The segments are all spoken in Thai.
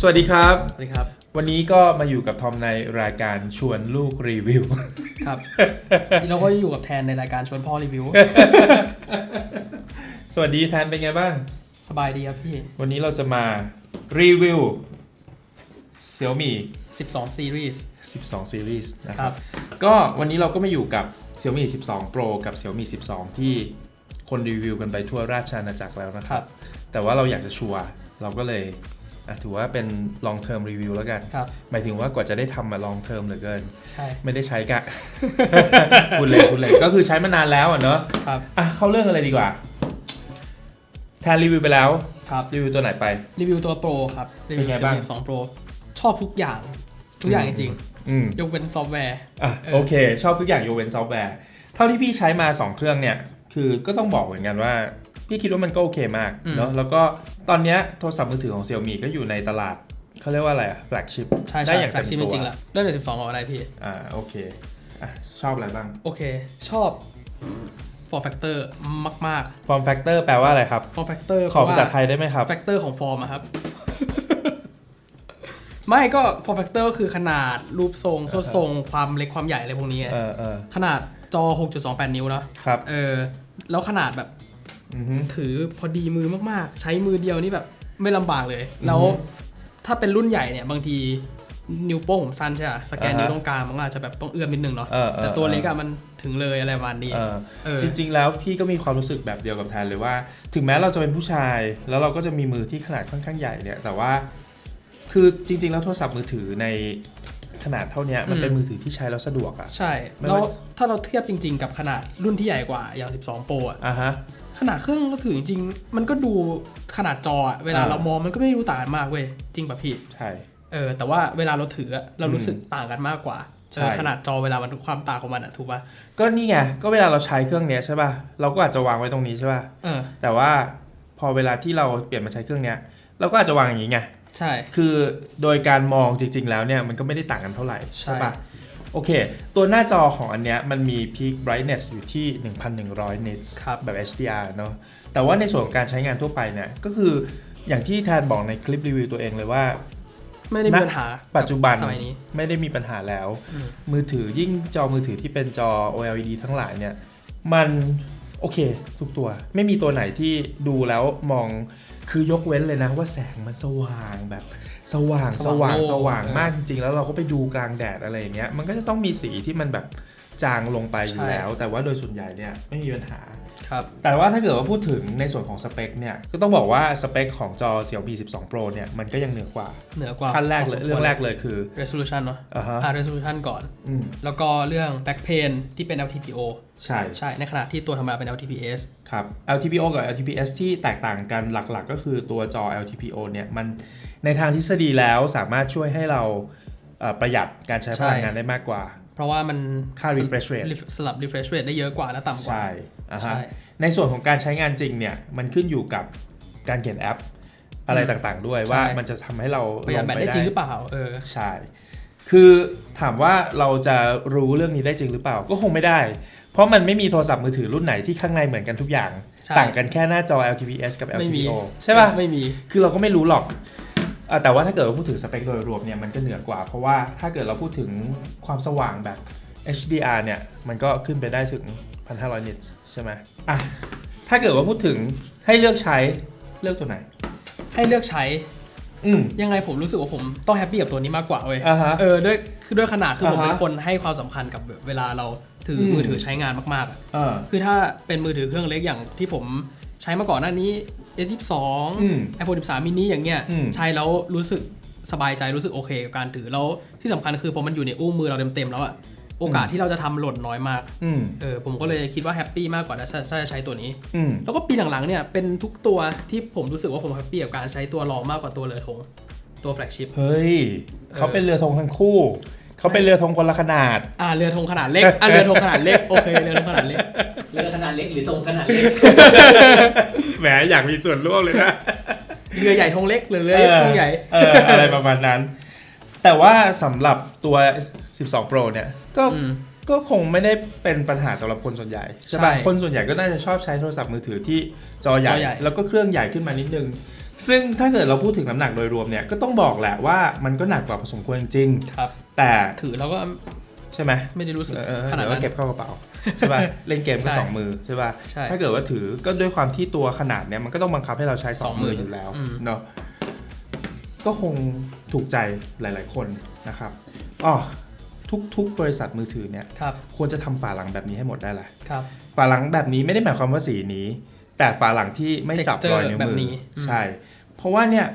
สวัสดีครับ สวัสดีครับ วันนี้ก็มาอยู่กับทอมในรายการชวนลูกรีวิว ครับเราก็อยู่กับแทนในรายการชวนพ่อรีวิว สวัสดีแทนเป็นไงบ้าง สบายดีครับพี่ วันนี้เราจะมารีวิว Xiaomi 12 Series 12 Series นะคครัรับบก็วันนี้เราก็มาอยู่กับ Xiaomi 12 Pro กับ Xiaomi 12 ที่คนรีวิวกันไปทั่วราชอาณาจักรแล้วนะคครัรับบแต่ว่าเราอยากจะชัวร์เราก็เลยอะ ถือว่าเป็น long term review แล้วกันครับหมายถึงว่ากว่าจะได้ทำมา long term เหลือเกิน ใช่ ไม่ได้ใช้กะคุณเลยคุณเลยก็คือใช้มานานแล้วอะเนอะครับอะเข้าเรื่องอะไรดีกว่า แทนรีวิวไปแล้วครับรีวิวตัวไหนไป รีวิวตัวโปรครับ รีวิวเป็นไงบ้าง12 Pro ชอบทุกอย่าง ทุกอย่างจริงอืมๆยกเว้นซอฟต์แวร์อะเออโอเค ชอบทุกอย่างยกเว้นซอฟต์แวร์ เท่าที่พี่ใช้มา 2 เครื่องเนี่ย คือก็ต้องบอกเหมือนกันว่า พี่คิดว่ามันก็โอเคมากเนาะแล้วก็ตอนเนี้ยโทรศัพท์มือถือของ Xiaomi ก็อยู่ในตลาดเขาเรียกว่าอะไรอะแฟลกชิพใช่ได้ใช่อย่างแฟลเต็กมชิพตัวจริงๆละเริ่มจาก12ของอะไรพี่อ่าโอเคอะชอบอะไรบ้าง โอเค ชอบ form factor มาก form factor แปลว่าอะไรครับๆ form factor ขอภาษาไทยได้ไหมครับแฟกเตอร์ของฟอร์มอะครับ ไม่ก็ form factor ก็คือขนาดรูปทรงส่วนทรงความเล็กความใหญ่อะไรพวกนี้ไงเออเออขนาดจอ 6.28 นิ้วเนอะครับเออแล้วขนาดแบบอือฮึ ถือพอดีมือมากๆ ใช้มือเดียวนี่แบบไม่ลำบากเลยอือฮึแล้วถ้าเป็นรุ่นใหญ่เนี่ย บางทีนิ้วโป้งผมสั้นใช่ไหมสแกนอ่าฮะนิ้วตรงกลางมันก็อาจจะแบบต้องเอื้อมนิดนึงเนาะเออเออแต่ตัวเออเล็กอะมันถึงเลยอะไรประมาณนี้เออเออจริง ๆ แล้วพี่ก็มีความรู้สึกแบบเดียวกับแทนเลยว่า ถึงแม้เราจะเป็นผู้ชาย แล้วเราก็จะมีมือที่ขนาดค่อนข้างใหญ่เนี่ย แต่ว่าคือจริง ๆ แล้วโทรศัพท์มือถือในขนาดเท่าเนี้ยมันเป็นมือถือที่ใช้แล้วสะดวกอะใช่ไม่แล้วว่าถ้าเราเทียบจริง ๆ กับขนาดรุ่นที่ใหญ่กว่าอย่าง 12 Pro อะอะฮะ ขนาดเครื่องมือถือจริงๆ มันก็ดูขนาดจออะเวลาอ่า เรามองมันก็ไม่ได้ดูต่างกันมากเว้ยจริงป่ะพี่ ใช่ เออแต่ว่าเวลาเราถืออะเรารู้สึกต่างกันมากกว่าใช่ เออขนาดจอเวลามันความต่างของมันอะถูกป่ะก็นี่ไงก็เวลาเราใช้เครื่องเนี้ยใช่ป่ะเราก็อาจจะวางไว้ตรงนี้ใช่ป่ะเออ แต่ว่าพอเวลาที่เราเปลี่ยนมาใช้เครื่องเนี้ยเราก็อาจจะวางอย่างนี้ไง ใช่ คือโดยการมองจริงๆแล้วเนี่ยมันก็ไม่ได้ต่างกันเท่าไหร่ใช่ ใช่ปะ โอเค ตัวหน้าจอของอันเนี้ยมันมี peak brightness อยู่ที่ 1,100 nits ครับแบบ HDR เนอะแต่ว่าในส่วนของการใช้งานทั่วไปเนี่ยก็คืออย่างที่แทนบอกในคลิปรีวิวตัวเองเลยว่า ไม่ได้มีณปัญหาปัจจุบันสมัยนี้ ไม่ได้มีปัญหาแล้วอืมมือถือยิ่งจอมือถือที่เป็นจอ OLED ทั้งหลายเนี่ยมันโอเค ทุกตัวไม่มีตัวไหนที่ดูแล้วมองคือยกเว้นเลยนะว่าแสงมันสว่างแบบ สว่างสสว่าว่างงสว่างโล่มากจริงๆ แล้วเราก็ไปดูกลางแดดอะไรอย่างเงี้ยมันก็จะต้องมีสีที่มันแบบ จางลงไปอยู่ใช่แล้ว แต่ว่าโดยส่วนใหญ่เนี่ยไม่มีปัญหาครับแต่ว่าถ้าเกิดว่าพูดถึงในส่วนของสเปคเนี่ยก็ต้องบอกว่าสเปคของจอ Xiaomi 12 Pro เนี่ยมันก็ยังเหนือกว่าเหนือกว่าขั้นแรกเลยพสมควเรื่องแรกเลยคือ resolution เนาะอ่าฮะอ่า resolution ก่อนอืมแล้วก็เรื่อง back pane ที่เป็น LTPO ใช่ใช่ในขณะที่ตัวธรรมดาเป็น LTPS ครับ LTPO กับ LTPS ที่แตกต่างกันหลักๆ ก็คือตัวจอ LTPO เนี่ยมันในทางทฤษฎีแล้วสามารถช่วยให้เราเอ่อประหยัดการใช้ใช่พลังงานได้มากกว่า เพราะว่ามันค่า refresh rate สลับ refresh rate ได้เยอะกว่าและต่ำกว่า ใช่อ่าฮะใช่ในส่วนของการใช้งานจริงเนี่ยมันขึ้นอยู่กับการเขียนแอป อะไรอืมต่างๆด้วยว่าใช่มันจะทำให้เราประหยัดแบตได้จริงหรือเปล่าเออใช่คือถามว่าเราจะรู้เรื่องนี้ได้จริงหรือเปล่าก็คงไม่ได้ เพราะมันไม่มีโทรศัพท์มือถือรุ่นไหนที่ข้างในเหมือนกันทุกอย่างใช่ต่างกันแค่หน้าจอ LTPS กับไม่มี LTPO ใช่ป่ะไม่มี คือเราก็ไม่รู้หรอกอะ แต่ว่าถ้าเกิดว่าพูดถึงสเปคโดยรวมเนี่ยมันก็เหนือกว่า เพราะว่าถ้าเกิดเราพูดถึงความสว่างแบบ HDR เนี่ยมันก็ขึ้นไปได้ถึง 1,500 nits ใช่ไหมอะถ้าเกิดว่าพูดถึงให้เลือกใช้เลือกตัวไหน ให้เลือกใช้อืมยังไงผมรู้สึกว่าผมต้องแฮปปี้กับตัวนี้มากกว่าเว้ยอ่าฮะ เออด้วยคือด้วยขนาดคือผมอ่าฮะ เป็นคนให้ความสำคัญกับเวลาเราถืออม มือถือใช้งานมากๆอะ เออ คือถ้าเป็นมือถือเครื่องเล็กอย่างที่ผมใช้มาก่อนหน้านี้ A12 อืม iPhone 13 mini อย่างเงี้ยอืมใช้แล้วรู้สึกสบายใจรู้สึกโอเคกับการถือแล้วที่สำคัญคือพอมันอยู่ในอุ้งมือเราเต็มๆแล้วอะโอกาสที่เราจะทำหล่นน้อยมากอืมเออผมก็เลยคิดว่าแฮปปี้มากกว่าถ้าถ้าจะใช้ตัวนี้อืมแล้วก็ปีหลังๆเนี่ยเป็นทุกตัวที่ผมรู้สึกว่าผมแฮปปี้กับการใช้ตัวรองมากกว่าตัวเรือธงตัวแฟลกชิพเฮ้ยเขาเป็นเรือธงทั้งคู่เขาเป็นเรือธงคนละขนาด อ่าเรือธงขนาดเล็กอ่าเรือธงขนาดเล็กโอเคเรือธงขนาดเล็กเรือขนาดเล็กหรือตรงขนาดเล็ก แหมอยากมีส่วนร่วมเลยนะเรือใหญ่ธงเล็กหรือเรือเล็กธงใหญ่เอออะไรประมาณนั้น แต่ว่าสำหรับตัว 12 Pro เนี่ยก็อืมก็คงไม่ได้เป็นปัญหาสำหรับคนส่วนใหญ่ใช่ป่ะใช่คนส่วนใหญ่ก็น่าจะชอบใช้โทรศัพท์มือถือที่จอใหญ่จอใหญ่ แล้วก็เครื่องใหญ่ขึ้นมานิดนึง ซึ่งถ้าเกิดเราพูดถึงน้ำหนักโดยรวมเนี่ยก็ต้องบอกแหละว่ามันก็หนักกว่าพอสมควรจริงครับๆแต่ถือแล้วก็ ใช่ไหมไม่ได้รู้สึกเออขนาดเดี๋ยวก็นั้นเก็บเข้ากระเป๋าใช่ป่ะเล่นเกมก็ใช่สองมือใช่ป่ะใช่ถ้าเกิดว่าถือก็ด้วยความที่ตัวขนาดเนี้ยมันก็ต้องบังคับให้เราใช้สองสองมืมือออยู่แล้วอืมเนาะก็คงถูกใจหลาย ๆ คนนะครับอ๋อทุก ๆ บริษัทมือถือเนี่ยครับควรจะทำฝาหลังแบบนี้ให้หมดได้แหละครับฝาหลังแบบนี้ไม่ได้หมายความว่าสีนี้ แต่ฝาหลังที่ไม่จับ Texture รอยนิ้วแบบมือนี้อืมใช่ เพราะว่าเนี่ย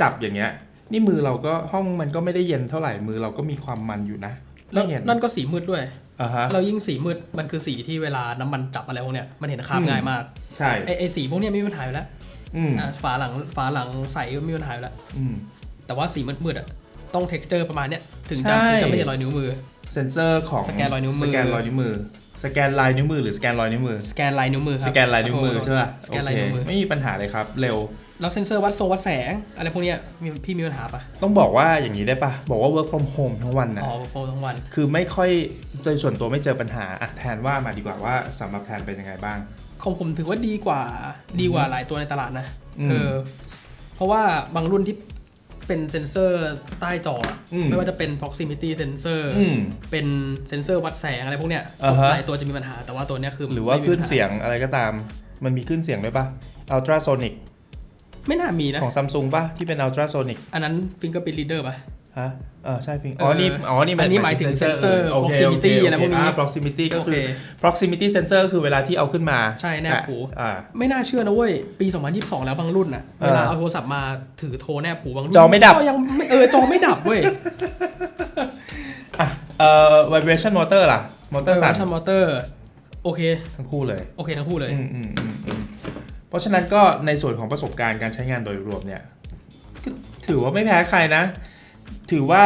จับอย่างเงี้ยนี่มือเราก็ห้องมันก็ไม่ได้เย็นเท่าไหร่มือเราก็มีความมันอยู่นะ แล้วไม่เห็น นั่นก็สีมืดด้วย อ่าฮะ เรายิ่งสีมืดมันคือสีที่เวลาน้ำมันจับอะไรพวกเนี้ยมันเห็นคราบอืม ง่ายมากใช่ ไอไอสีพวกเนี้ยไม่มีปัญหาอยู่แล้วอืมอะฝาหลังฝาหลังใสก็ไม่มีปัญหาอยู่แล้ว อืม แต่ว่าสีมืดๆอะต้อง texture ประมาณเนี้ยถึงจะใช่ ถึงจะไม่เห็นรอยนิ้วมือ เซนเซอร์ของสแกนรอยนิ้วมือ สแกนรอยนิ้วมือ สแกนลายนิ้วมือหรือสแกนรอยนิ้วมือ สแกนลายนิ้วมือคสรับแกนลายนิ้วมือใช่ป่ะสแกนลายนิ้วมือโอเคไม่มีปัญหาเลยครับ เร็ว แล้วเซนเซอร์วัดทรงวัดแสง อะไรพวกเนี้ยมีพี่มีปัญหาปะต้องบอกว่าอย่างนี้ได้ปะบอกว่า work from home ทั้งวันนะอ๋อโฟทั้งวัน คือไม่ค่อยโดยส่วนตัวไม่เจอปัญหาอะแทนว่ามาดีกว่าว่าสำหรับแทนเป็นยังไงบ้าง ของผมถือว่าดีกว่าดีกว่าหลายตัวในตลาดนะอืมเออเพราะว่าบางรุ่นที่เป็นเซนเซอร์ใต้จออะอืม ไม่ว่าจะเป็น proximity sensor อืม เป็นเซนเซอร์วัดแสงอะไรพวกเนี้ยอ่าฮะ หลายตัวจะมีปัญหาแต่ว่าตัวเนี้ยคือหรือว่าไม่มีขึ้นปัญหเสียงอะไรก็ตาม มันมีขึ้นเสียงด้วยปะ ultrasonic ไม่น่ามีนะ ของ Samsung ปะที่เป็น ultrasonic อันนั้น fingerprint reader ป่ะฮะเออใช่ฟิงเอออ๋อนี่อ๋อนี่อันนี้หมายถึง sensor โอเค proximity โเคอะไรพวกนี้า proximity ก็โอคืเคอ proximity sensor คือเวลาที่เอาขึ้นมา ใช่แนบหูอ่าไม่น่าเชื่อนะเว้ย ปี 2022 แล้วบางรุ่นน่ะเออเวลาเอาโทรศัพท์มาถือโทรแนบหูบางรุ่นจอไม่ดับก็ยังไม่เออจอไม่ดับเว้ยอะเอ่อ vibration motor ล่ะมอเตอร์สั่นชันมอเตอร์โอเค ทั้งคู่เลย โอเค ทั้งคู่เลยอืมอืมอืมอืม เพราะฉะนั้นก็ในส่วนของประสบการณ์การใช้งานโดยรวมเนี่ยก็ถือว่าไม่แพ้ใครนะ ถือว่า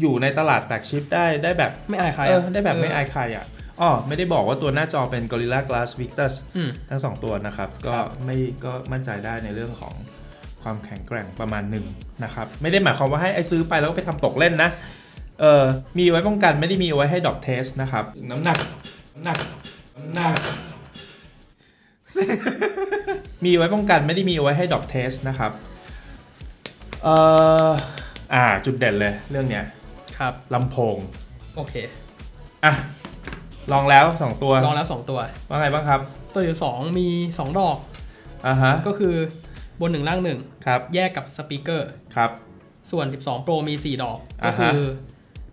อยู่ในตลาดแฟลกชิพได้ได้แบบไม่อายใครเออะอได้แบบไม่อายใครอะอ๋อไม่ได้บอกว่าตัวหน้าจอเป็น Gorilla Glass Victus อืมทั้งสองตัวนะครับ ก็ครับไม่ก็มั่นใจได้ในเรื่องของความแข็งแกร่งประมาณหนึ่งนะครับ ไม่ได้หมายความว่าให้ไอ้ซื้อไปแล้วก็ไปทำตกเล่นนะเออมีไว้ป้องกันไม่ได้มีไว้ให้ดอกเทสนะครับ น้ำหนัก น้ำหนัก น้ำหนัก มีไว้ป้องกันไม่ได้มีไว้ให้ดอกเทสนะครับ เอ่ออ่าจุดเด่นเลยเรื่องเนี้ยครับลำโพง โอเค อะ ลองแล้วสองตัว ลองแล้ว 2 ตัว ว่าไงบ้างครับ ตัวที่สองมี 2 ดอก อ่าฮะ ก็คือบนหนึ่งล่างหนึ่งครับ แยกกับสปีกเกอร์ ครับ ส่วน 12 Pro มี 4 ดอก ก็อ่าคืฮะอ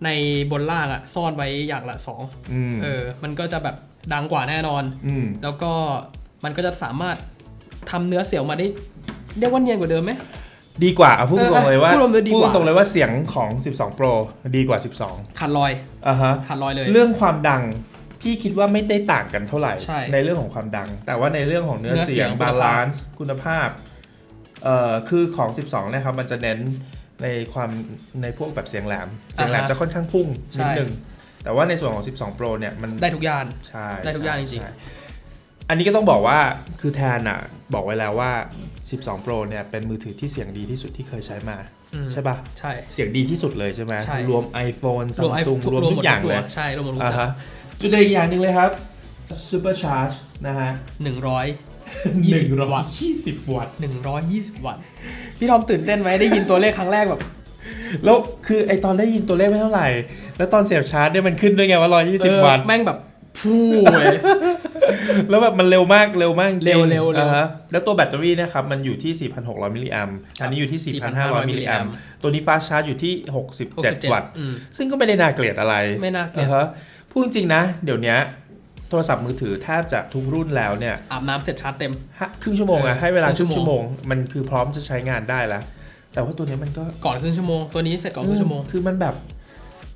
ในบนล่างอะซ่อนไว้อย่างละอืม2เออ มันก็จะแบบดังกว่าแน่นอนอืมแล้วก็ มันก็จะสามารถทำเนื้อเสียงมาได้เรียกว่าเนียนกว่าเดิมไหมดีกว่าเอาพูดเออตรงๆเลยว่าพูดตรงๆเลยดีกว่าพูดตรงๆเลยว่าเสียงของ 12 Pro ดีกว่า 12ขาดลอยอ่าฮะขาดลอยเลย เรื่องความดังพี่คิดว่าไม่ได้ต่างกันเท่าไหร่ใช่เรื่องของความดัง แต่ว่าในเรื่องของเนื้อเนื้อเสีเสียยงงบาลานซ์คุณภาพเอ่อคือของ 12นะครับมันจะเน้นในความในพวกแบบเสียงแหลม เสียงแหลมอ่าฮะจะค่อนข้างพุ่งนิดใช่นึงแต่ว่าในส่วนของ 12 Pro เนี่ยมันได้ทุกอย่างใช่ได้ทุกอย่างจริงๆใช่ อันนี้ก็ต้องบอกว่าคือแทนอะ บอกไว้แล้วว่า 12 Pro เนี่ยเป็นมือถือที่เสียงดีที่สุดที่เคยใช้มาอืมใช่ปะใช่ เสียงดีที่สุดเลยใช่ไหมใช่รวม iPhone รวมไอ Samsung รวมทุกอย่างเลยใช่รวมหมดทุกอ่าอย่าฮะงจุดเด่นอีกอย่างหนึ่งเลยครับ Super Charge นะฮะหนึ่งร้อยยี่สิบวัตต์ยี่สิบวัตต์หนึ่งร้อยยี่สิบวัตต์พี่ทอมตื่นเต้นไหมได้ยินตัวเลขครั้งแรกแบบแล้วคือไอตอนได้ยินตัวเลขไม่เท่าไหร่ แล้วตอนเสียบชาร์จเนี่ยมันขึ้นด้วยไงว่าเอ120อวัตต์แม่งแบบ ฟูเลยแล้วแบบมันเร็วมากเร็วมากจริงเร็วเร็วเร็วอ่าฮะแล้วตัวแบตเตอรี่เนะครับ มันอยู่ที่ 4,600 มิลลิแอมป์อันนี้อยู่ที่ 4,500 มิลลิแอมป์ตัวนี้ฟาสชาร์จอยู่ที่ 67 วัตต์ อืม ซึ่งก็ไม่ได้น่าเกลียดอะไรไม่น่าเกลียด อ่ฮะพูดจริงๆนะ เดี๋ยวเนี้ยโทรศัพท์มือถือแทบจะทุกรุ่นแล้วเนี่ยอาบน้ำเสร็จชาร์จเต็ม ฮะครึ่งชั่วโมงอะเออให้เวลาคครึ่รึ่งงชั่ชั่ววโมโมง ง มันคือพร้อมจะใช้งานได้แล้ว แต่ว่าตัวเนี้ยมันก็ ก่อนครึ่งชั่วโมง ตัวนี้เสร็จก่อนครึ่งชั่วโมง คือมันแบบ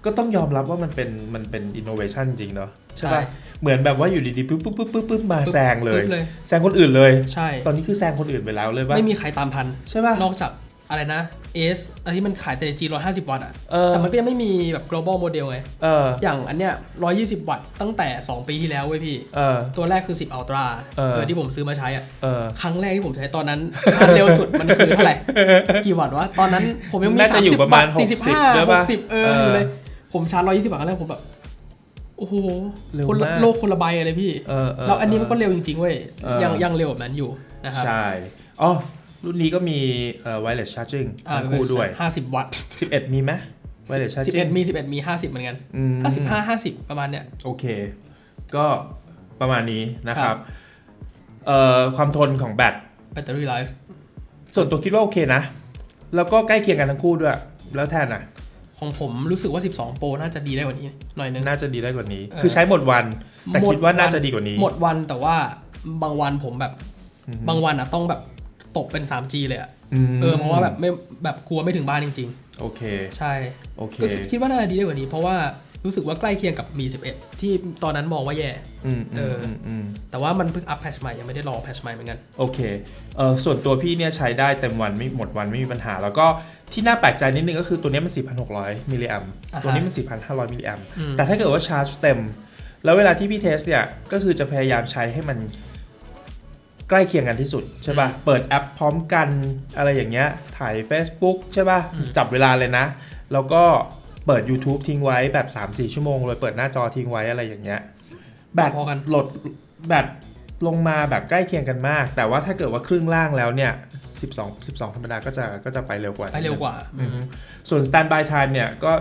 ก็ต้องยอมรับว่ามันเป็นมันเป็นอินโนเวชันจริงเนาะ ใช่ใช่ปะเหมือนแบบว่าอยู่ดีๆปุ๊บปุ๊บปุ๊บปุ๊บปุ๊บมาแซงเลยปึ๊บเลย แซงคนอื่นเลย ใช่ ตอนนี้คือแซงคนอื่นไปแล้วเลยว่าไม่มีใครตามทัน ใช่ป่ะ นอกจากอะไรนะ S อันที่มันขายแต่ G 150วัตต์อะเออแต่มันก็ยังไม่มีแบบ global model ไงเอออย่างอันเนี้ย120วัตต์ตั้งแต่ 2 ปีที่แล้วเว้ยพี่เออตัวแรกคือ 10 Ultra เออที่ผมซื้อมาใช้อะเออครั้งแรกที่ผมใช้ตอนนั้นชาร์จเร็วสุดมันคือเท่าไหร่ กี่วัตต์วะ ตอนนั้นผมยังมีน่าจะอยู่ประมาณ30 60ด้วย45ปะ60เออเอออยู่เลยผมชาร์จ120วัตต์ครั้งแรกผมแบบ โอ้โหเร็วคนละมากโลกคนละใบเลยพี่เออเออแล้วอันนี้มันก็เร็วจริงๆเว้ยเออ ยังยังเร็วแบบนั้นอยู่นะครับใช่อ๋อรุ่นนี้ก็มีเอ่อ wireless charging อ่าทั้งคู่ด้วย ห้าสิบวัตต์11 มีไหม wireless สิบเอ็ charging ดมีสิบเอ็ดมีห้าสิบเหมือนกันอืม ห้าสิบห้าห้าสิบประมาณเนี้ย โอเค ก็ประมาณนี้นะคครัรับบเอ่อความทนของแบต แบตเตอรี่ไลฟ์ส่วนตัวคิดว่าโอเคนะ แล้วก็ใกล้เคียงกันทั้งคู่ด้วย แล้วแทนอะ ของผมรู้สึกว่า 12 Pro น่าจะดีได้กว่านี้หน่อยนึง น่าจะดีได้กว่านี้เออคือใช้หมดวัน แต่หมดคิดว่าน่าวันจะดีกว่านี้ หมดวันแต่ว่าบางวันผมแบบอืมบางวันอะต้องแบบตกเป็น 3G เลยอะมเออเพราะว่าแบบไม่แบบกลัวไม่ถึงบ้านจริงโอเคๆใช่โอเคก็คิดคิดว่าน่าจะดีได้กว่านี้ เพราะว่ารู้สึกว่าใกล้เคียงกับมี 11 ที่ตอนนั้นมองว่าแย่อืมเออือมอืมอืมแต่ว่ามันเพิ่งอัพแพทชใหม่ยังไม่ได้ลองแพทชใหม่เหมือนกัน โอเคเออส่วนตัวพี่เนี่ยใช้ได้เต็มวันไม่หมดวันไม่มีปัญหา แล้วก็ ที่น่าแปลกใจนิดนึงก็คือตัวเนี้ยมัน 4,600 มิลลิแอมอ่าฮะตัวนี้มัน 4,500 มิลลิแอมอืมแต่ถ้าเกิดว่าชาร์จเต็ม แล้วเวลาที่พี่เทสเนี่ย ก็คือจะพยายามใช้ให้มันใกล้เคียงกันที่สุดใช่ป่ะ เปิดแอปพร้อมกันอะไรอย่างเงี้ย ถ่าย Facebook ใช่ป่ะ จับเวลาเลยนะ แล้วก็เปิด YouTube ทิ้งไว้แบบ 3-4 ชั่วโมงเลยเปิดหน้าจอทิ้งไว้อะไรอย่างเงี้ย แบตพอกันโหลดแบต ลงมาแบบใกล้เคียงกันมาก แต่ว่าถ้าเกิดว่าครึ่งล่างแล้วเนี่ย 12 12 ธรรมดาก็จะก็จะไปเร็วกว่า ไปเร็วกว่าอือฮึส่วน standby time เนี่ยก็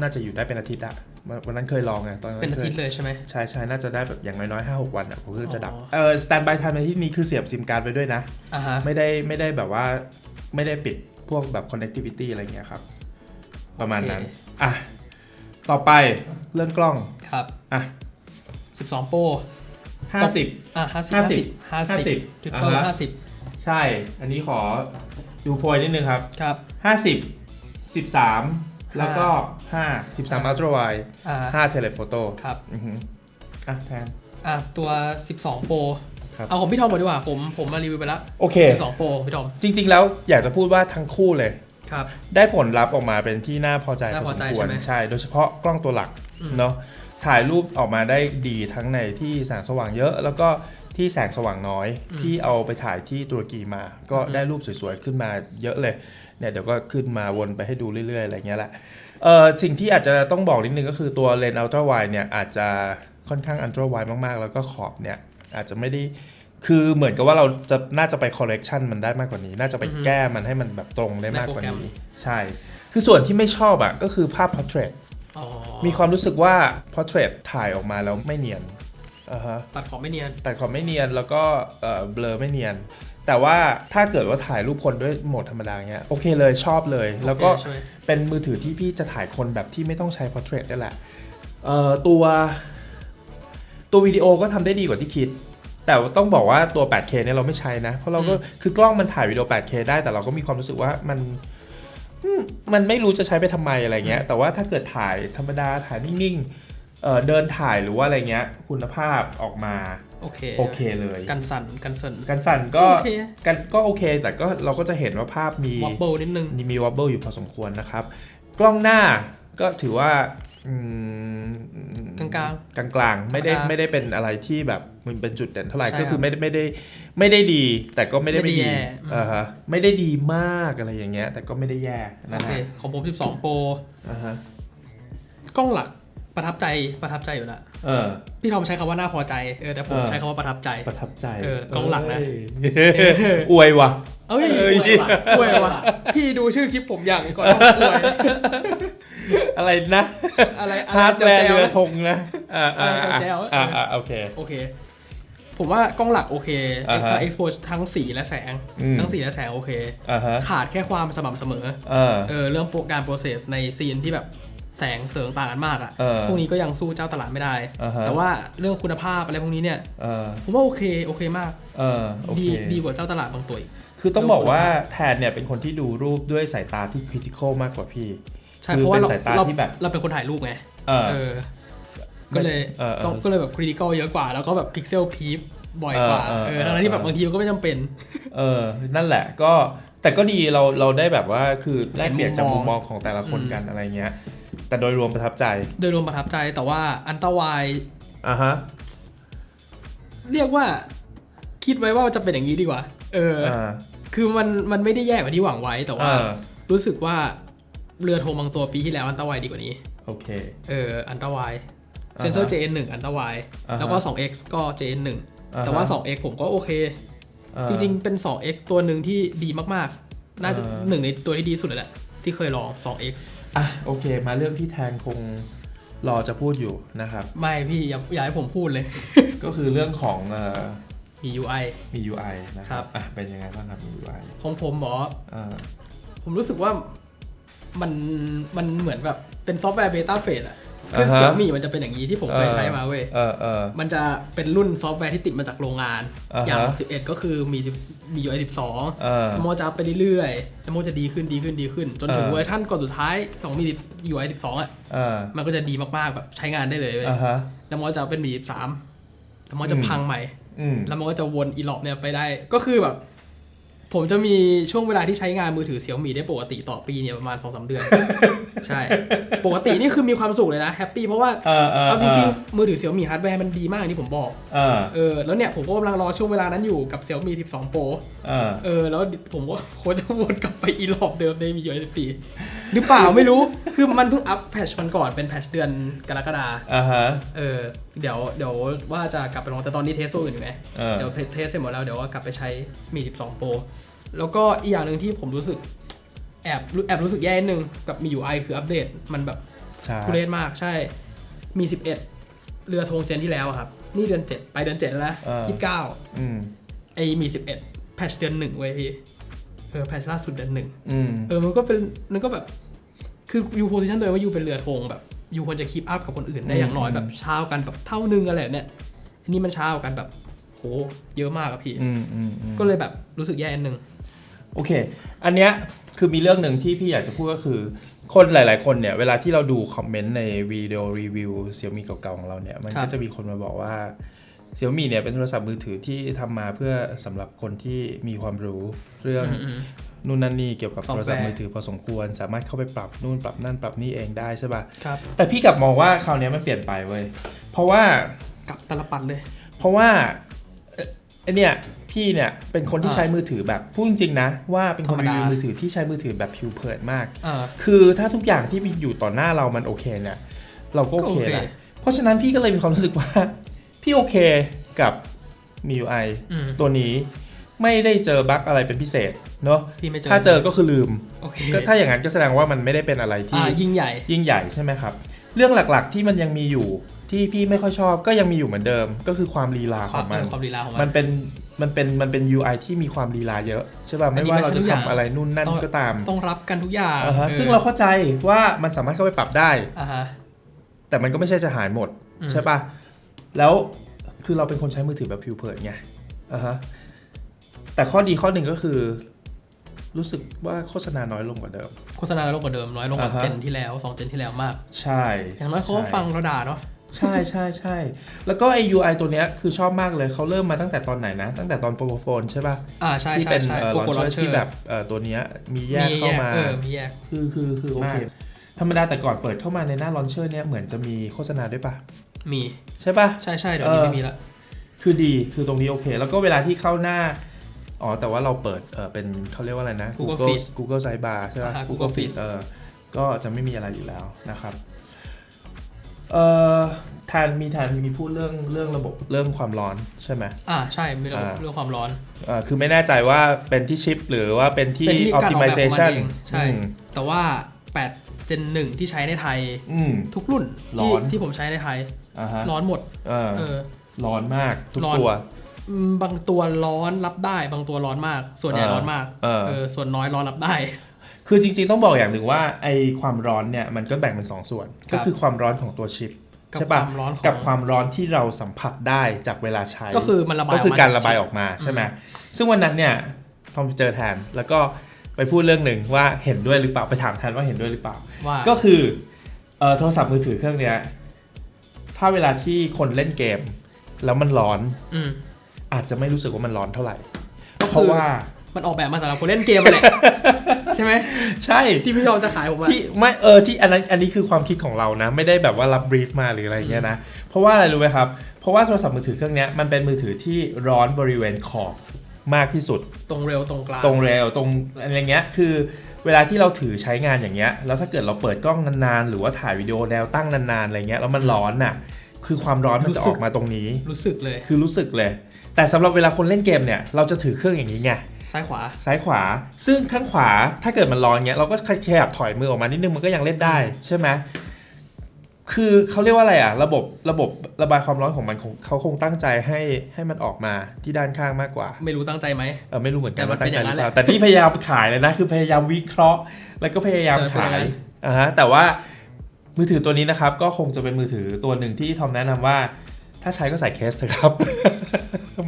น่าจะอยู่ได้เป็นอาทิตย์อะวันวันนั้นเคยลองไงตอนนั้นเป็นอาทิตย์คเลยใช่ไหมใช่ใช่น่าจะได้แบบอย่างน้อยๆห้าหกวันอะผมก็จะดับอ๋อเออ standby time ในที่นี้คือเสียบซิมการ์ดไว้ด้วยนะอ่าฮะไม่ได้ไม่ได้แบบว่าไม่ได้ปิดพวกแบบ connectivity อะไรเงี้ยครับ ประมาณนั้น อะ ต่อไปเรื่องกล้อง ครับ อะ 12 Pro 50อะ50ห้าสิบ50ห้าสิบ50 Triple อ่าฮะ50ใช่ อันนี้ขอดูโพยนิดนึงครับครับ50 13แล้วก็5 13 ultra wide อ่า5 telephoto ครับอือหืออะแทนอะตัว12 Pro ครับเอาของพี่ทอมก่อนดีกว่าผมผมมารีวิวไปแล้วโอเค12 Pro พี่ทอมจริง ๆ แล้วอยากจะพูดว่าทั้งคู่เลยครับได้ผลลัพธ์ออกมาเป็นที่น่าพอใจพน่าอพสอมใจควรใช่ไหมใช่ โดยเฉพาะกล้องตัวหลักอืมเนาะ ถ่ายรูปออกมาได้ดีทั้งในที่แสงสว่างเยอะ แล้วก็ที่แสงสว่างน้อยที่เอาไปถ่ายที่ตุรกีมา ก็ได้รูปสวยๆขึ้นมาเยอะเลยเนี่ยเดี๋ยวก็ขึ้นมาวนไปให้ดูเรื่อยๆ อะไรเงี้ยแหละเออสิ่งที่อาจจะต้องบอกนิดนึงก็คือตัวเลนส์อัลตร้าไวเนี่ยอาจจะค่อนข้างอัลตร้าไวมากๆ แล้วก็ขอบเนี่ยอาจจะไม่ได้คือเหมือนกับว่าเราจะน่าจะไปคอลเลกชันมันได้มากกว่านี้ น่าจะไปอือฮึแก้มันให้มันแบบตรงได้มากกว่าในโปรแกรนี้มใช่ คือส่วนที่ไม่ชอบอะก็คือภาพ portrait อ๋อ มีความรู้สึกว่า portrait ถ่ายออกมาแล้วไม่เนียนอ่าฮะตัดขอบไม่เนียน แต่ขอบไม่เนียนแล้วก็เอ่อเบลอไม่เนียน แต่ว่าถ้าเกิดว่าถ่ายรูปคนด้วยโหมดธรรมดาเงี้ยโอเคเลยชอบเลย แล้วก็ใช่ไหม เป็นมือถือที่พี่จะถ่ายคนแบบที่ไม่ต้องใช้ portrait ได้แหละเอ่อตัวตัววิดีโอก็ทำได้ดีกว่าที่คิด แต่ว่าต้องบอกว่าตัว 8K เนี่ยเราไม่ใช้นะ เพราะเราก็คือกล้องมันถ่ายวิดีโอ 8K ได้แต่เราก็มีความรู้สึกว่ามันอื มมันไม่รู้จะใช้ไปทำไมอะไรเงี้ย แต่ว่าถ้าเกิดถ่ายธรรมดาถ่ายนิ่งๆเอ่อเดินถ่ายหรือว่าอะไรเงี้ย คุณภาพออกมาโอเคโอเคเลยกันสั่นกันสั่นกันสั่นก็โอเคกันก็โอเค แต่ก็เราก็จะเห็นว่าภาพมีวอปเปิลนิดนึงมีวอบเบิลอยู่พอสมควรนะครับ กล้องหน้าก็ถือว่า อืมกลางกลางกลางๆไม่ได้ธรรมดาไม่ได้เป็นอะไรที่แบบมันเป็นจุดเด่นเท่าไหร่ใช่ก็คือครับไม่ได้ไม่ได้ไม่ได้ดี แต่ก็ไม่ได้ไม่ไม่ได้ดีแย่อืมอ่าฮะไม่ได้ดีมากอะไรอย่างเงี้ย แต่ก็ไม่ได้แย่โอนะเคฮะของผม 12 Pro อ่าฮะกล้องหลักประทับใจประทับใจอยู่ละเออพี่ทอมใช้คำว่าน่าพอใจเออแต่ผมเออใช้คำว่าประทับใจประทับใจเออกล้องหลักนะเอ้ยอวยว่ะเอ้ยเอ้ยอวยว่ะอวยว่ะพี่ดูชื่อคลิปผมอย่างก่อนต้องอวย อะไรนะ อะไรอะไรฮาร์ดแวร์แจ๋วๆเรือธงนะอ่าอ่าอะไรแจ๋วๆอ่าอ่าโอเค โอเค ผมว่ากล้องหลักโอเคอ่าฮะทั้ง expose ทั้งสีและแสงอืมทั้งสีและแสงโอเคอ่าฮะขาดแค่ความสม่ำเสมอเออเออเรื่องโปรการ process ในซีนที่แบบแสงเสริงต่างกันมากอะเออพวกนี้ก็ยังสู้เจ้าตลาดไม่ได้อ่าฮะแต่ว่าเรื่องคุณภาพอะไรพวกนี้เนี่ยเออผมว่าโอเค โอเคมากเออโอเคดีดีกว่าเจ้าตลาดบางตัวอีกคือต้องบอกว่าแทนเนี่ยเป็นคนที่ดูรูปด้วยสายตาที่ critical มากกว่าพี่ ใช่คือเพราะว่าเป็นเราสายตาเราที่แบบเราเป็นคนถ่ายรูปไงเออเออก็เลยเออเออต้องก็เลยแบบ critical เยอะกว่า แล้วก็แบบ pixel peep บ่อยกว่าเออเออเออเออทั้งๆที่แบบบางทีมันก็ไม่จำเป็น เออ นั่นแหละก็แต่ก็ดีเราเราได้แบบว่าคือแลกเปลี่ยนจากมุมุมมมมอองงของแต่ละคนอืมกันอะไรเงี้ย แต่โดยรวมประทับใจ โดยรวมประทับใจแต่ว่าอันตวายอะฮะเรียกว่าคิดไว้ว่าจะเป็นอย่างนี้ดีกว่า เอออ่าคือมันมันไม่ได้แย่กว่าที่หวังไว้แต่ว่าอ่ารู้สึกว่า เรือธงบางตัวปีที่แล้วอันตวายดีกว่านี้ โอเค เออ อันตวายอ่าฮะเซนเซอร์ JN1 อันตวายอ่าฮะแล้วก็ 2x ก็ JN1 อ่าฮะแต่ว่า 2x ผมก็โอเคเออจริงๆ เป็น 2x ตัวหนึ่งที่ดีมากๆ น่าจะเออหนึ่งในตัวที่ดีสุดเลยแหละ ที่เคยลอง 2x อะ โอเค มาเรื่องที่แทนคงรอจะพูดอยู่นะครับ ไม่พี่อย่าอย่าให้ผมพูดเลย ก็คือเรื่องของเอ่อมี UI มี UI นะคครัรับบอะ เป็นยังไงบ้างครับมี UI ของผมบอกเออผมรู้สึกว่า มันมันเหมือนแบบเป็นซอฟต์แวร์เบต้าเฟสอะคืออ่าฮะเสี่ยมี่มันจะเป็นอย่างนี้ที่ผมเคยใช้มาเว้ยเออเออมันจะเป็นรุ่นซอฟต์แวร์ที่ติดมาจากโรงงานอ่าฮะอย่าง 11 ก็คือมีมี UI 12เออแล้วมันก็จะอัพไปเรื่อยๆแล้วมันก็จะดีขึ้นดีขึ้นดีขึ้น จนถึงเออเวอร์ชันก่อนสุดท้ายของมี UI 12อะเออมันก็จะดีมากๆแบบใช้งานได้เลยเว้ยอ่าฮะแล้วมันก็จะเป็นมี 13แล้วมันก็จะอืมพังใหม่อืมแล้วมันก็จะวนอีล็อปเนี่ยไปได้ก็คือแบบ ผมจะมีช่วงเวลาที่ใช้งานมือถือเสี่ยวมีได้ปกติต่อปีเนี่ยประมาณ2-3เดือน ใช่ ปกตินี่คือมีความสุขเลยนะแฮปปี้เพราะว่าเออเออเอาจริงๆมือถือเสี่ยวมีฮาร์ดแวร์มันดีมากอย่างที่ผมบอกเออเออแล้วเนี่ยผมก็กำลังรอช่วงเวลานั้นอยู่กับเสี่ยวมี12 Pro เออเออแล้วผมก็โคตรจะวนกลับไปอีรอบเดิมในมีอยู่ในปีหรือเปล่าไม่รู้ คือมันเพิ่งอัพแพทชมันก่อนเป็นแพทชเดือนกรกฎาอ่าฮะ เออ เดี๋ยวเดี๋ยวว่าจะกลับไปลองแต่ตอนนี้เทสตัวอื่นอยู่ไง เออ เดี๋ยวเทสเสร็จหมดแล้วเดี๋ยวว่ากลับไปใช้มี12 Pro แล้วก็อีกอย่างหนึ่งที่ผมรู้สึกแอบแอบรู้สึกแย่นิดนึงกับมี UI คืออัปเดต มันแบบใช่ทุเรศมากใช่ มี 11 เรือธงเจนที่แล้วอะครับ นี่เดือน 7 ไปเดือน 7 แล้วนะเออ ยี่สิบเก้าอืม ไอมี 11 แพทชเดือนหนึ่งเว้ยพี่เออแพทชล่าสุดเดือนหนึ่งอืม เออมันก็เป็นมันก็แบบ คือยูโพซิชันตัวเองว่ายูเป็นเรือธงแบบยูควรจะคีปอัพกับคนอื่นได้อย่างน้อยแบบเช้ากันแบบเท่านึงอะไรแบบเนี่ยอันนี้มันเช้ากันแบบโหเยอะมากอะพี่ อืมอืมอืมก็เลยแบบรู้สึกแย่อันหนึ่ง โอเค อันเนี้ยคือมีเรื่องหนึ่งที่พี่อยากจะพูดก็คือ คนหลาย ๆ คนเนี่ย เวลาที่เราดูคอมเมนต์ในวิดีโอรีวิวเซี่ยมี่เก่าๆของเราเนี่ย มันครัก็บ จะมีคนมาบอกว่าเซี่ยมี่เนี่ยเป็นโทรศัพท์มือถือที่ทำมาเพื่อสำหรับคนที่มีความรู้เรื่อง อืม นู่นนั่นนี่เกี่ยวกับซอโทฟรต์แวร์ศัพท์มือถือพอสมควร สามารถเข้าไปปรับนู่นปรับนั่นปรับนี่เองได้ใช่ป่ะครับแต่พี่กลับมองว่าคราวเนี้ยมันเปลี่ยนไปเว้ย เพราะว่า กลับตลปัดเลย เพราะว่าเอ่อไอเนี่ย พี่เนี่ยเป็นคนที่อ่าใช้มือถือแบบพูดจริงๆนะว่าเป็นคนธรรมรีดาวิวมือถือที่ใช้มือถือแบบผิวเผินมากอ่าคือถ้าทุกอย่างที่มีอยู่ต่อหน้าเรามันโอเคเนี่ยเราก็โอเคก็โอเคแหละเพราะฉะนั้นพี่ก็เลยมีความรู้สึกว่า พี่โอเคกับ MIUI อืมตัวนี้ไม่ได้เจอบั๊กอะไรเป็นพิเศษเนาะพี่ไม่เจอถ้าเจอก็คือลืมโอเคก็ถ้าอย่างนั้นก็แสดงว่ามันไม่ได้เป็นอะไรที่อ่ายิ่งใหญ่ยิ่งใหญ่ใช่ไหมครับ เรื่องหลักๆที่มันยังมีอยู่ที่พี่ไม่ค่อยชอบก็ยังมีอยู่เหมือนเดิม ก็คือความลีลาคขวาอมงมันเออความลีลาของมัมันนเป็น มันเป็นมันเป็น UI ที่มีความลีลาเยอะใช่ป่ะอันไม่นี้ว่าไม่เราใช่จะทุกอย่างทำอะไรนู่นนั่นต้องก็ตาม ต้องรับกันทุกอย่างอ่าฮะออซึ่งเราเข้าใจว่ามันสามารถเข้าไปปรับได้อ่าฮะแต่มันก็ไม่ใช่จะหายหมดอืมใช่ป่ะแล้วคือเราเป็นคนใช้มือถือแบบผิวเผินไงอ่าฮะแต่ข้อดีข้อหนึ่งก็คือ รู้สึกว่าโฆษณาน้อยลงกว่าเดิม โฆษณาน้อยลงกว่าเดิมน้อยลงกว่าอ่าฮะเจนที่แล้วสองเจนที่แล้วมาก ใช่ อย่างน้อยเขาก็ใช่ฟังเราด่าเนาะ ใช่ใช่ใช่แล้วก็ไอ UI ตัวเนี้ยคือชอบมากเลยเขาเริ่มมาตั้งแต่ตอนไหนนะ ตั้งแต่ตอนโปรโฟนใช่ป่ะอ่าใช่ที่ใช่เป็นใช่เอ่อโปรลอนโกเชลออนร์เชอที่ร์แบบเอ่อตัวเนี้ยมีแยกเข้ามาเออมีแยกคือคือคือโอเคธรรมดาแต่ก่อนเปิดเข้ามาในหน้าลอนเชอร์เนี้ยเหมือนจะมีโฆษณาด้วยป่ะ มีใช่ป่ะ ใช่ใช่เดี๋ยวนี้เออไม่มีละคือดีคือตรงนี้โอเค แล้วก็เวลาที่เข้าหน้าอ๋อแต่ว่าเราเปิดเออเป็นเขาเรียกว่าอะไรนะ Google Google Feed Google Sidebar ใช่ป่ะอ่าฮะ Google Google Feed Feed เออก็จะไม่มีอะไรอยู่แล้วนะครับ เอ่อแทนมีแทนมีพูดเรื่องเรื่องระบบเรื่องความร้อนใช่ไหม อ่าใช่มีเรื่องอ่า เรื่องความร้อน เอ่อคือไม่แน่ใจว่าเป็นที่ชิปหรือว่าเป็นที่ เป็นที่การออกแบบของมัน optimization เองใช่ อืมแต่ว่า 8 Gen 1 ที่ใช้ในไทยอืม ทุกรุ่นร้ที่อน ที่ผมใช้ในไทย อ่าฮะร้อนหมด เออเออ ร้อนมากทุกร้อน ตัว อืมบางตัวร้อนรับได้ บางตัวร้อนมาก ส่วนใหญ่เออร้อนมากเออเออส่วนน้อยร้อนรับได้ คือจริงๆต้องบอกอย่างหนึ่งว่าไอความร้อนเนี่ยมันก็แบ่งเป็นสองส่วนครับก็คือความร้อนของตัวชิปกับใช่ปะความร้อนของกับความร้อนที่เราสัมผัสได้จากเวลาใช้ ก็คือมันระบายก็คือออกมาการจากระบายชิปออกมาใช่ไหมซึ่งวันนั้นเนี่ยทอมไปเจอแทนแล้วก็ไปพูดเรื่องหนึ่งว่าเห็นด้วยหรือเปล่าไปถามแทนว่าเห็นด้วยหรือเปล่าว่าก็คือเอ่อโทรศัพท์มือถือเครื่องเนี้ยถ้าเวลาที่คนเล่นเกม แล้วมันร้อนอืมอาจจะไม่รู้สึกว่ามันร้อนเท่าไหร่ก็คือเพราะว่ามันออกแบบมาสำหรับคนเล่นเกมมาแหละ ใช่ไหมใช่ที่พี่ยอมจะขายผมอะที่ไม่เออที่อันนั้นอันนี้คือความคิดของเรานะ ไม่ได้แบบว่ารับบรีฟมาหรืออะไรอย่างเงี้ยนะ เพราะว่าอะไรรู้ไหมครับ เพราะว่าโทรศัพท์มือถือเครื่องเนี้ยมันเป็นมือถือที่ร้อนบริเวณขอบมากที่สุด ตรงเร็วตรงกลางตรงเร็วตรงอะไรเงี้ยคือเวลาที่เราถือใช้งานอย่างเงี้ย แล้วถ้าเกิดเราเปิดกล้องนานๆ หรือว่าถ่ายวิดีโอแนวตั้งนานๆ อะไรเงี้ย แล้วมันร้อนน่ะ คือความร้อนมันรู้จะสึอกอกมาตรงนี้ รู้สึกเลย คือรู้สึกเลย แต่สำหรับเวลาคนเล่นเกมเนี่ย เราจะถือเครื่องอย่างนี้ไง ซ้ายขวา ซ้ายขวา ซึ่งข้างขวาถ้าเกิดมันร้อนเงี้ยเราก็ขยับถอยมือออกมานิดนึงมันก็ยังเล่นได้ใช่ไหมคือเขาเรียกว่าอะไรอะระบบระบบระบายความร้อนของมันคงเขาคงตั้งใจให้ให้มันออกมาที่ด้านข้างมากกว่า ไม่รู้ตั้งใจไหมเออไม่รู้เหมือนกันแต่มันว่าตั้งใจหรือเปล่าเป็นอย่างนั้นแหละแต่นี่พยายามขายเลยนะคือพยายามวิเคราะห์ แล้วก็พยายามเออเป็นอขายย่างนั้นอ่าฮะแต่ว่ามือถือตัวนี้นะครับก็คงจะเป็นมือถือตัวหนึ่งที่ทอมแนะนำว่า ถ้าใช้ก็ใส่เคสเถอะครับ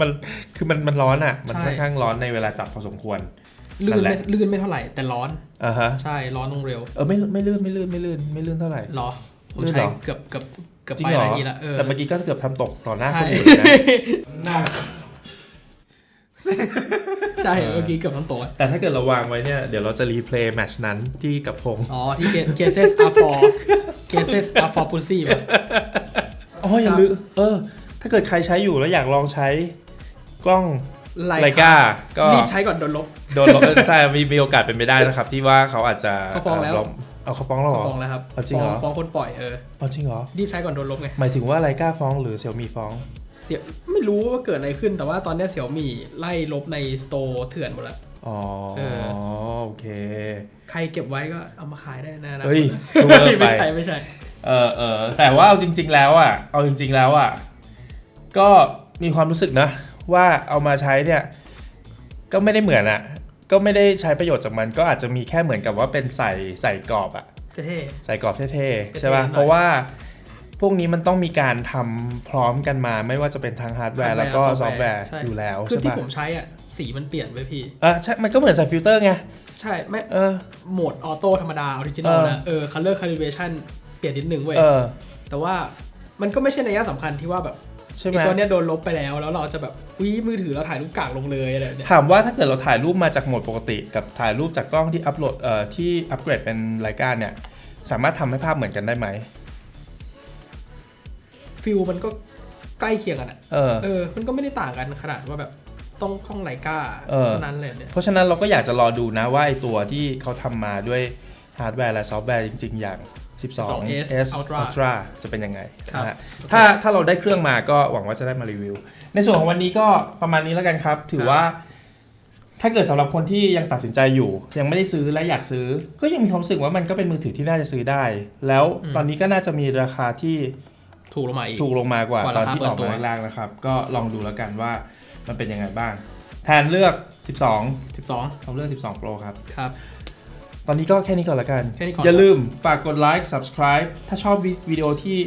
มันคือมันมันร้อนอะ มันค่อนข้างร้อนในเวลาจับพอสมควรลื่นั่นนแหไม่ละลื่นไม่เท่าไหร่แต่ร้อนอ่าฮะใช่ร้อนลงเร็วเออไม่ไม่ลื่นไม่ลื่นไม่ลื่นไม่ลื่นเท่าไหร่เหรอผมลื่นใช้เหรอเกือบเกือบเกือบจริงไปเหรหอลายทีละเออแต่เมื่อกี้ก็เกือบทำตกต่อหน้าคใช่นอื่นเลยนะหน้าใช่เออเมื่อกี้เกือบทั้งโต๊ะแต่ถ้าเกิดเราวางไว้เนี่ย เดี๋ยวเราจะรีเพลย์แมตชนั้นที่กับพงษ์อ๋อ ที่ cases are for cases are for pussy ป่ะอ๋ออ ย่าลืมเออ ถ้าเกิดใครใช้อยู่แล้วอยากลองใช้กล้องไลไลกากาก็รีบใช้ก่อนโดนลบ โดนลบถ้ามีมีโอกาสเป็นไปได้นะครับ ที่ว่าเขาอาจจะเขาฟ้องแล้วเอาเขาฟ้องแล้วเหรอฟ้องแล้วครับเอาจริงเหรอฟ้ฟ้องคนปล่อยเออเอาจริงเหรอรีบใช้ก่อนโดนลบไงหมายถึงว่าไลกาฟ้องหรือเซี่ยมีฟ้องเสียไม่รู้ว่าเกิดอะไรขึ้นแต่ว่าตอนเนี้เสี่ยวมี่ไล่ลบในสโตร์เถื่อนหมดแล้วอ๋อเออโอเค ใครเก็บไว้ก็เอามาขายได้นะนะเฮ้ยไม่เวอร์ไปใช่ไม่ใช่ เออเออแต่ว่าเอาจริง ๆ แล้วอะ เอาจริง ๆ แล้วอะ ก็มีความรู้สึกนะ ว่าเอามาใช้เนี่ย ก็ไม่ได้เหมือนอะ ก็ไม่ได้ใช้ประโยชน์จากมัน ก็อาจจะมีแค่เหมือนกับว่าเป็นใส่ใส่กรอบอะ เท่ใส่กรอบเท่ๆเท่ใช่ป่ะหน่อยเพราะว่าพวกนี้มันต้องมีการทำพร้อมกันมา ไม่ว่าจะเป็นทางฮาร์ดแวร์แล้วก็ซอฟต์แวร์ใช่อยู่แล้วคือใช่ที่ป่ะผมใช้อะสีมันเปลี่ยนไปพี่ อะใช่ มันก็เหมือนใส่ฟิลเตอร์ไง ใช่ไม่ เออ โหมดออโต้ธรรมดาออริจินอลเออ นะ เออ color calibration เปลี่ยนนิดนึงเว้ยเออ แต่ว่ามันก็ไม่ใช่ในยยะสำคัญที่ว่าแบบใช่ไอไหมตัวเนี้ยโดนลบไปแล้ว แล้วเราจะแบบวิมือถือเราถ่ายรูปกากลงเลยอะไรแบบเนี้ยถามว่าถ้าเกิดเราถ่ายรูปมาจากโหมดปกติ กับถ่ายรูปจากกล้องที่อัปโหลดเอ่อที่อัปเกรดเป็นรายการเนี่ย สามารถทำให้ภาพเหมือนกันได้ไหมฟิลมันก็ใกล้เคียงกันอะเออ เออ มันก็ไม่ได้ต่างกันขนาดว่าแบบต้องกล้องไลกาเออ เท่านั้นเลยเนี่ย เพราะฉะนั้นเราก็อยากจะรอดูนะว่าไอตัวที่เขาทำมาด้วยฮาร์ดแวร์และซอฟต์แวร์จริง ๆ อย่าง 12 S Ultra Ultra จะเป็นยังไงครับนะฮะถ้าถ้าเราได้เครื่องมาก็หวังว่าจะได้มารีวิว ในส่วนของวันนี้ก็ประมาณนี้แล้วกันครับ ถือว่า ถ้าเกิดสำหรับคนที่ยังตัดสินใจอยู่ ยังไม่ได้ซื้อและอยากซื้อ ก็ยังมีความรู้สึกว่ามันก็เป็นมือถือที่น่าจะซื้อได้ แล้วตอนนี้ก็น่าจะมีราคาที่ถูกลงมาอีกถูกลงมากว่ากว่าตอรานคาที่เปิอดอกตัวมาแรกๆนะครับ ก็ลองดูแล้วกันว่ามันเป็นยังไงบ้าง แทนเลือก 12 12ผมเลือก 12 Pro ครับครับ ตอนนี้ก็แค่นี้ก่อนละกัน แค่นี้ก่อน อย่าลืมฝากกดไลค์ subscribe ถ้าชอบวิวิดีโอที่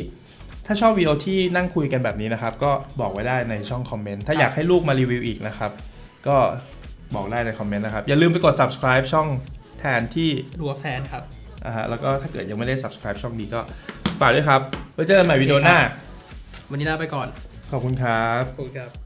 ถ้าชอบวิดีโอที่นั่งคุยกันแบบนี้นะครับ ก็บอกไว้ได้ในช่องคอมเมนต์ ถ้าอยากให้ลูกมารีวิวอีกนะครับ ก็บอกได้ในคอมเมนต์นะครับ อย่าลืมไปกด subscribe ช่องแทนที่รัวแฟนครับ อ่าฮะแล้วก็ถ้าเกิดยังไม่ได้ subscribe ช่องนี้ก็ฝากด้วยครับไว้เจอกันใหม่วิดีโอหน้า วันนี้ลาไปก่อนขอบคุณครับ ขอบคุณครับ